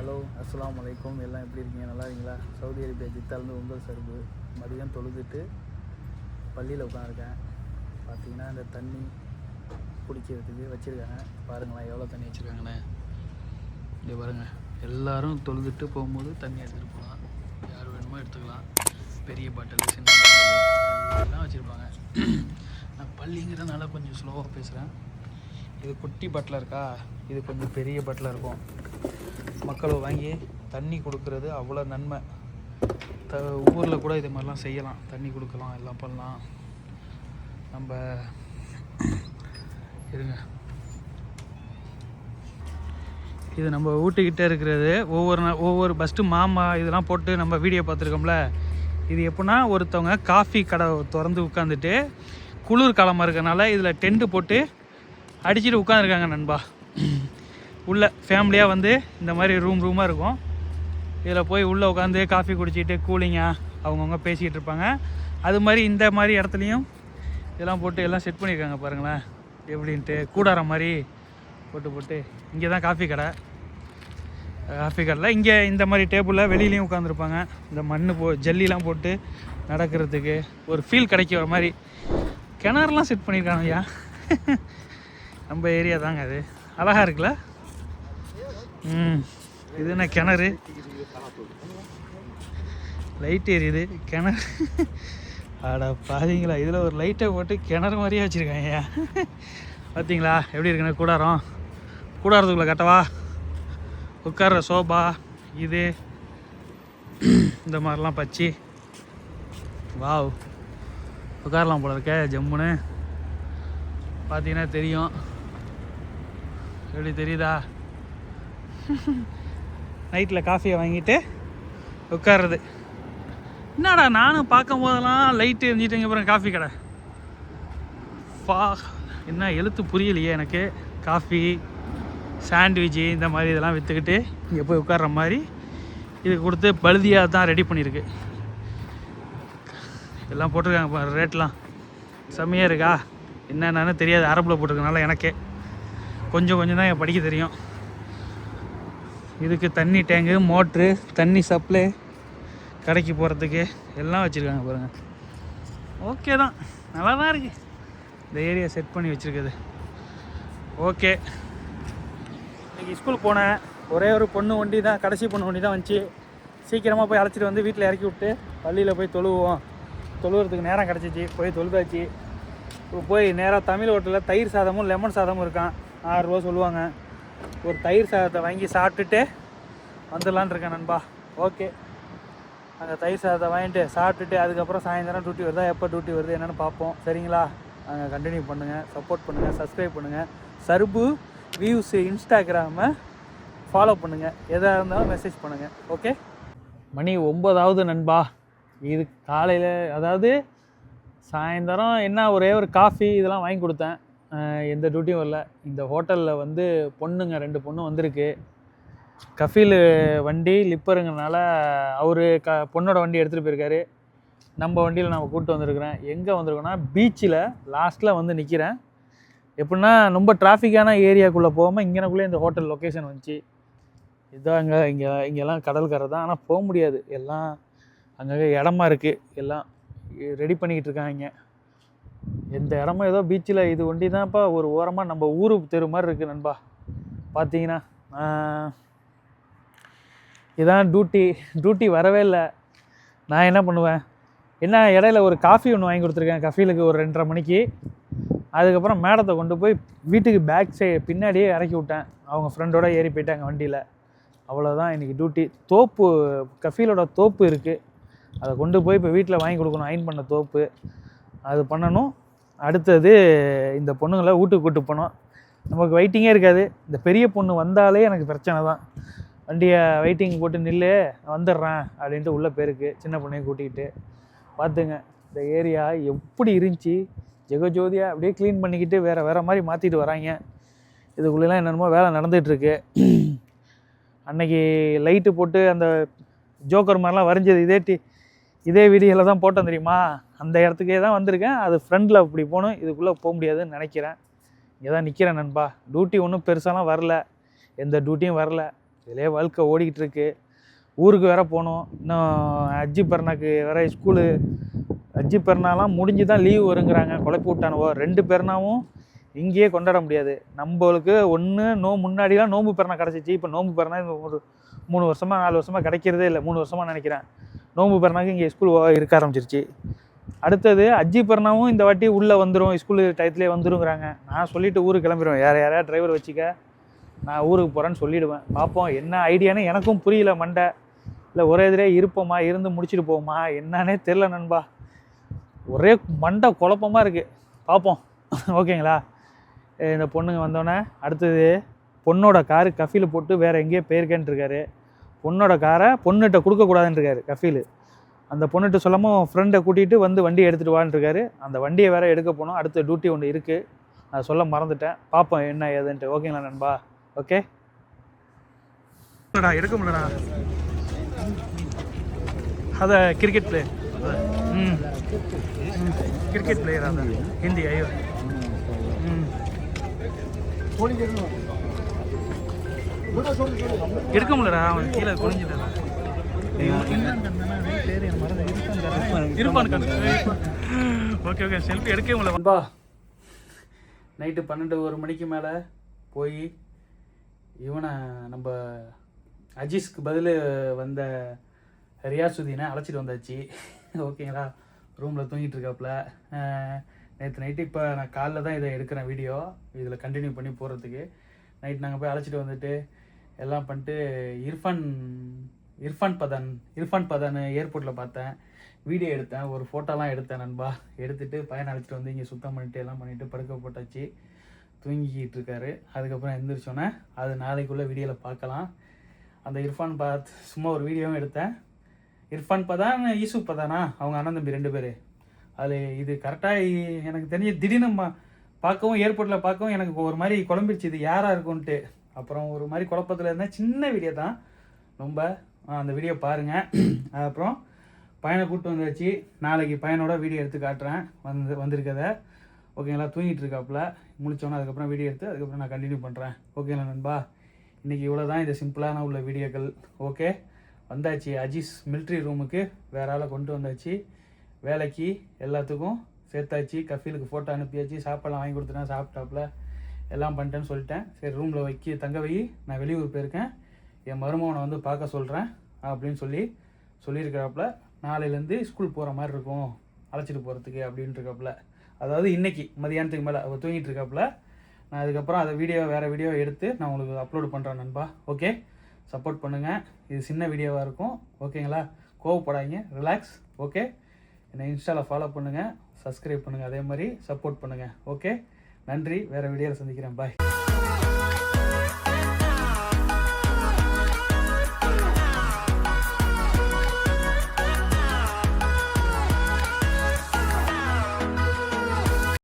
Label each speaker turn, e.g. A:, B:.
A: hello அஸ்லாம் வலைக்கம் எல்லாம் எப்படி இருக்கீங்க நல்லா இருக்கீங்களா சவுதி அரேபியா ஜித்தாலேருந்து உங்கள் சருப்பு மதியம் தொழுதுட்டு பள்ளியில் உட்காந்துருக்கேன் பார்த்தீங்கன்னா இந்த தண்ணி குடிக்கிறதுக்கு வச்சுருக்காங்க பாருங்களேன் எவ்வளோ தண்ணி வச்சுருக்காங்கண்ணே இங்கே பாருங்கள் எல்லோரும் தொழுதுட்டு போகும்போது தண்ணி எடுத்துகிட்டு போகலாம் யார் வேணுமோ எடுத்துக்கலாம் பெரிய பாட்டில் சின்ன பாட்டில் எல்லாம் வச்சுருப்பாங்க நான் பள்ளிங்கிறதுனால கொஞ்சம் ஸ்லோவாக பேசுகிறேன் இது குட்டி பாட்டில் இருக்கா இது கொஞ்சம் பெரிய பாட்டில் இருக்கும் மக்களை வாங்கி தண்ணி கொடுக்கறது அவ்வளோ நன்மை த ஊரில் கூட இது மாதிரிலாம் செய்யலாம் தண்ணி கொடுக்கலாம் எல்லாம் பண்ணலாம் நம்ம இருங்க இது நம்ம ஊட்டிக்கிட்டே இருக்கிறது ஒவ்வொரு நாள் ஒவ்வொரு ஃபஸ்ட்டு மாமா இதெல்லாம் போட்டு நம்ம வீடியோ பார்த்துருக்கோம்ல இது எப்படின்னா ஒருத்தவங்க காஃபி கடை திறந்து உட்காந்துட்டு குளிர் காலமாக இருக்கனால இதில் டென்ட்டு போட்டு அடிச்சுட்டு உட்காந்துருக்காங்க நண்பா உள்ளே ஃபேமிலியாக வந்து இந்த மாதிரி ரூம் ரூமாக இருக்கும் இதில் போய் உள்ளே உட்காந்து காஃபி குடிச்சிட்டு கூலிங்காக அவங்கவுங்க பேசிக்கிட்டு இருப்பாங்க அது மாதிரி இந்த மாதிரி இடத்துலையும் இதெல்லாம் போட்டு எல்லாம் செட் பண்ணியிருக்காங்க பாருங்களேன் எப்படின்ட்டு கூடார மாதிரி போட்டு போட்டு இங்கே தான் காஃபி கடை காஃபி கடையில் இங்கே இந்த மாதிரி டேபிளில் வெளியிலையும் உட்காந்துருப்பாங்க இந்த மண் போ ஜல்லிலாம் போட்டு நடக்கிறதுக்கு ஒரு ஃபீல் கிடைக்கிற மாதிரி கிணறுலாம் செட் பண்ணியிருக்காங்க ஐயா நம்ம ஏரியா தாங்க அது அழகாக இருக்குல்ல ம் இது என்ன கிணறு லைட் எரியுது கிணறு ஆடா பார்த்தீங்களா இதில் ஒரு லைட்டை போட்டு கிணறு மாதிரியே வச்சுருக்காங்க பார்த்தீங்களா எப்படி இருக்குன்னு கூடாரம் கூடாரத்துக்குள்ளே கட்டவா உட்கார்ற சோபா இது இந்த மாதிரிலாம் பச்சு வாவ் உட்காரலாம் போல இருக்க ஜம்முன்னு பார்த்தீங்கன்னா தெரியும் எப்படி தெரியுதா நைட்டில் காஃபியை வாங்கிட்டு உட்கார்றது என்னடா நானும் பார்க்கும் போதெல்லாம் லைட்டு எரிஞ்சிட்டு அப்புறம் காஃபி கடை ஃபா என்ன எழுத்து புரியலையே எனக்கு காஃபி சாண்ட்விச் இந்த மாதிரி இதெல்லாம் விற்றுக்கிட்டு இங்கே போய் உட்கார்ற மாதிரி இது கொடுத்து பழுதியாக தான் ரெடி பண்ணியிருக்கு எல்லாம் போட்டிருக்காங்க ரேட்லாம் செம்மையாக இருக்கா என்னென்னு தெரியாது அரபில் போட்டிருக்கனால எனக்கே கொஞ்சம் கொஞ்சம் தான் என் படிக்க தெரியும் இதுக்கு தண்ணி டேங்கு மோட்ரு தண்ணி சப்ளை கடைக்கு போகிறதுக்கு எல்லாம் வச்சுருக்காங்க பாருங்கள் ஓகே தான் நல்லா தான் இருக்குது இந்த ஏரியா செட் பண்ணி வச்சுருக்குது ஓகே இன்றைக்கி ஸ்கூல் போனேன் ஒரே ஒரு பொண்ணு வண்டி தான் கடைசி பொண்ணு வண்டி தான் வந்துச்சு சீக்கிரமாக போய் அழைச்சிட்டு வந்து வீட்டில் இறக்கி விட்டு பள்ளியில் போய் தொழுவோம் தொழுவுறதுக்கு நேரம் கிடச்சிச்சு போய் தொழுதாச்சு இப்போ போய் நேராக தமிழ் ஹோட்டலில் தயிர் சாதமும் லெமன் சாதமும் இருக்கான் ஆறுரூவா சொல்லுவாங்க ஒரு தயிர் சாதத்தை வாங்கி சாப்பிட்டுட்டு வந்துடலான் இருக்கேன் நண்பா ஓகே அங்கே தயிர் சாதத்தை வாங்கிட்டு சாப்பிட்டுட்டு அதுக்கப்புறம் சாயந்தரம் டியூட்டி வருதா எப்போ டியூட்டி வருது என்னென்னு பார்ப்போம் சரிங்களா அங்கே கண்டினியூ பண்ணுங்கள் சப்போர்ட் பண்ணுங்கள் சப்ஸ்கிரைப் பண்ணுங்கள் சர்பு வியூஸ் இன்ஸ்டாகிராமை ஃபாலோ பண்ணுங்கள் எதாக இருந்தாலும் மெசேஜ் பண்ணுங்கள் ஓகே மணி ஒம்பதாவது நண்பா இது காலையில் அதாவது சாயந்தரம் என்ன ஒரே ஒரு காஃபி இதெல்லாம் வாங்கி கொடுத்தேன் எந்த டியூட்டியும் வரல இந்த ஹோட்டலில் வந்து பொண்ணுங்க ரெண்டு பொண்ணு வந்திருக்கு கஃபீல் வண்டி லிப்பருங்கிறனால அவர் க பொண்ணோட வண்டி எடுத்துகிட்டு போயிருக்காரு நம்ம வண்டியில் நம்ம கூப்பிட்டு வந்திருக்கிறேன் எங்கே வந்திருக்கோன்னா பீச்சில் லாஸ்ட்டில் வந்து நிற்கிறேன் எப்படின்னா ரொம்ப டிராஃபிக்கான ஏரியாக்குள்ளே போகாமல் இங்கேனக்குள்ளே இந்த ஹோட்டல் லொக்கேஷன் வந்துச்சு இதுதான் அங்கே இங்கே இங்கெல்லாம் கடல்கரை தான் ஆனால் போக முடியாது எல்லாம் அங்கங்கே இடமா இருக்குது எல்லாம் ரெடி பண்ணிக்கிட்டு இருக்காங்க எந்த இடமும் ஏதோ பீச்சில் இது ஒண்டி தான்ப்பா ஒரு ஓரமாக நம்ம ஊரு தெரு மாதிரி இருக்குது நண்பா பார்த்தீங்கன்னா இதான் டியூட்டி டியூட்டி வரவே இல்லை நான் என்ன பண்ணுவேன் என்ன இடையில ஒரு காஃபி ஒன்று வாங்கி கொடுத்துருக்கேன் கஃபீலுக்கு ஒரு ரெண்டரை மணிக்கு அதுக்கப்புறம் மேடத்தை கொண்டு போய் வீட்டுக்கு பேக் சை பின்னாடியே இறக்கி விட்டேன் அவங்க ஃப்ரெண்டோட ஏறி போயிட்டாங்க வண்டியில் அவ்வளோதான் இன்றைக்கி டியூட்டி தோப்பு கஃபீலோட தோப்பு இருக்குது அதை கொண்டு போய் இப்போ வீட்டில் வாங்கி கொடுக்கணும் அயன் பண்ண தோப்பு அது பண்ணணும் அடுத்தது இந்த பொண்ணுங்களை வீட்டுக்கு கூட்டு போனோம் நமக்கு வெயிட்டிங்கே இருக்காது இந்த பெரிய பொண்ணு வந்தாலே எனக்கு பிரச்சனை தான் வண்டியை வெயிட்டிங் போட்டு நில்லு வந்துடுறேன் அப்படின்ட்டு உள்ளே போயிருக்கு சின்ன பொண்ணையும் கூட்டிகிட்டு பார்த்துங்க இந்த ஏரியா எப்படி இருந்துச்சு ஜெகஜோதியாக அப்படியே க்ளீன் பண்ணிக்கிட்டு வேறு வேறு மாதிரி மாற்றிட்டு வராங்க இதுக்குள்ளெல்லாம் என்னென்னமோ வேலை நடந்துகிட்ருக்கு அன்னைக்கு லைட்டு போட்டு அந்த ஜோக்கர் மாதிரிலாம் வரைஞ்சது இதே டி இதே வீடியோவில் தான் போட்டேன் தெரியுமா அந்த இடத்துக்கே தான் வந்திருக்கேன் அது ஃப்ரெண்டில் அப்படி போகணும் இதுக்குள்ளே போக முடியாதுன்னு நினைக்கிறேன் இங்கே தான் நிற்கிறேன் நண்பா டியூட்டி ஒன்றும் பெருசாலாம் வரல எந்த டியூட்டியும் வரல இதிலே வாழ்க்கை ஓடிக்கிட்டு இருக்கு ஊருக்கு வேற போகணும் இன்னும் அஜி பெருனாக்கு வேற ஸ்கூலு அஜி பெருனாலாம் முடிஞ்சு தான் லீவ் வருங்கிறாங்க குழப்பி விட்டானுவோ ரெண்டு பேர்னாவும் இங்கேயே கொண்டாட முடியாது நம்மளுக்கு ஒன்று நோ முன்னாடிலாம் நோம்பு பெருணா கிடச்சிச்சு இப்போ நோம்பு பெருனா ஒரு மூணு வருஷமாக நாலு வருஷமாக கிடைக்கிறதே இல்லை மூணு வருஷமாக நினைக்கிறேன் நோம்பு பிறனாக்கு இங்கே ஸ்கூல் இருக்க ஆரம்பிச்சிருச்சு அடுத்தது அஜி பர்ணாவும் இந்த வாட்டி உள்ளே வந்துடும் ஸ்கூலு டயத்துலேயே வந்துருங்கிறாங்க நான் சொல்லிவிட்டு ஊருக்கு கிளம்பிடுவேன் யார் யாரையா டிரைவர் வச்சுக்க நான் ஊருக்கு போகிறேன்னு சொல்லிவிடுவேன் பார்ப்போம் என்ன ஐடியான்னு எனக்கும் புரியல மண்டை இல்லை ஒரே எதிரே இருப்போமா இருந்து முடிச்சுட்டு போவோமா என்னன்னே தெரில நண்பா ஒரே மண்டை குழப்பமாக இருக்குது பார்ப்போம் ஓகேங்களா இந்த பொண்ணுங்க வந்தோடனே அடுத்தது பொண்ணோட காரு கஃபியில் போட்டு வேறு எங்கேயோ போயிருக்கேன்ட்ருக்காரு பொண்ணோட காரை பொண்ணுகிட்ட கொடுக்கக்கூடாதுன்னு இருக்காரு கஃபீலு அந்த பொண்ணுகிட்ட சொல்லாமல் ஃப்ரெண்டை கூட்டிகிட்டு வந்து வண்டியை எடுத்துகிட்டு வான்னு இருக்காரு அந்த வண்டியை வேறு எடுக்க போனோம் அடுத்த டியூட்டி ஒன்று இருக்குது நான் சொல்ல மறந்துட்டேன் பார்ப்போம் என்ன ஏதுன்ட்டு ஓகேங்களா நண்பா ஓகே எடுக்க முடியலடா அதை கிரிக்கெட் பிளேயர் ம் கிரிக்கெட் பிளேயர் அந்த ஹிந்தி ஐயோ ம் எடுக்க முடியலடா அவன் கீழே குனிஞ்சிட்டான் ஓகே ஓகே செல்ஃபி எடுக்க வந்தா நைட்டு பன்னெண்டு ஒரு மணிக்கு மேலே போய் இவனை நம்ம அஜீஸ்க்கு பதில் வந்த ரியாசுதீனை அழைச்சிட்டு வந்தாச்சு ஓகேங்களா ரூமில் தூங்கிட்டு இருக்காப்புல நேற்று நைட்டு இப்போ நான் காலைல தான் இதை எடுக்கிறேன் வீடியோ இதில் கண்டினியூ பண்ணி போகிறதுக்கு நைட் நாங்கள் போய் அழைச்சிட்டு வந்துட்டு எல்லாம் பண்ணிட்டு இர்ஃபான் இர்ஃபான் பதன் இர்ஃபான் பதன் ஏர்போர்ட்டில் பார்த்தேன் வீடியோ எடுத்தேன் ஒரு ஃபோட்டோலாம் எடுத்தேன் நண்பா எடுத்துகிட்டு பையனை அழைச்சிட்டு வந்து இங்கே சுத்தம் பண்ணிட்டு எல்லாம் பண்ணிவிட்டு படுக்க போட்டாச்சு தூங்கிக்கிட்டு இருக்காரு அதுக்கப்புறம் எழுந்திரிச்சோன்னே அது நாளைக்குள்ளே வீடியோவில் பார்க்கலாம் அந்த இர்ஃபான் பாத் சும்மா ஒரு வீடியோவும் எடுத்தேன் இர்ஃபான் பதான் யூசுப் பதானா அவங்க அண்ணன் தம்பி ரெண்டு பேர் அது இது கரெக்டாக எனக்கு தெரிஞ்ச திடீர்னு பார்க்கவும் ஏர்போர்ட்டில் பார்க்கவும் எனக்கு ஒரு மாதிரி குழம்பிடுச்சு இது யாராக இருக்கும்ன்ட்டு அப்புறம் ஒரு மாதிரி குழப்பத்தில் இருந்தேன் சின்ன வீடியோ தான் ரொம்ப அந்த வீடியோ பாருங்கள் அப்புறம் பையனை கூப்பிட்டு வந்தாச்சு நாளைக்கு பையனோட வீடியோ எடுத்து காட்டுறேன் வந்து வந்திருக்கத ஓகேங்களா தூங்கிட்டு இருக்காப்புல முடித்தோன்னே அதுக்கப்புறம் வீடியோ எடுத்து அதுக்கப்புறம் நான் கண்டினியூ பண்ணுறேன் ஓகேங்களா நண்பா இன்றைக்கி இவ்வளோ தான் இந்த சிம்பிளான உள்ள வீடியோக்கள் ஓகே வந்தாச்சு அஜீஸ் மிலிட்ரி ரூமுக்கு வேற ஆளை கொண்டு வந்தாச்சு வேலைக்கு எல்லாத்துக்கும் சேர்த்தாச்சு கஃபீலுக்கு ஃபோட்டோ அனுப்பியாச்சு சாப்பாடுலாம் வாங்கி கொடுத்துட்டேன் சாப்பிட்டாப்புல எல்லாம் பண்ணிட்டேன்னு சொல்லிட்டேன் சரி ரூமில் வைக்க தங்க வை நான் வெளியூர் போயிருக்கேன் என் மருமகனை வந்து பார்க்க சொல்கிறேன் அப்படின்னு சொல்லி சொல்லியிருக்கிறாப்புல நாளையிலேருந்து ஸ்கூல் போகிற மாதிரி இருக்கும் அழைச்சிட்டு போகிறதுக்கு அப்படின்ட்டுருக்காப்புல அதாவது இன்றைக்கி மதியானத்துக்கு மேலே அவள் தூங்கிட்டு இருக்காப்புல நான் அதுக்கப்புறம் அதை வீடியோ வேறு வீடியோ எடுத்து நான் உங்களுக்கு அப்லோடு பண்ணுறேன் நண்பா ஓகே சப்போர்ட் பண்ணுங்கள் இது சின்ன வீடியோவாக இருக்கும் ஓகேங்களா கோவப்படாதீங்க ரிலாக்ஸ் ஓகே என்னை இன்ஸ்டாவில் ஃபாலோ பண்ணுங்கள் சப்ஸ்கிரைப் பண்ணுங்கள் அதே மாதிரி சப்போர்ட் பண்ணுங்கள் ஓகே நன்றி வேறு வீடியோவில் சந்திக்கிறேன் பாய்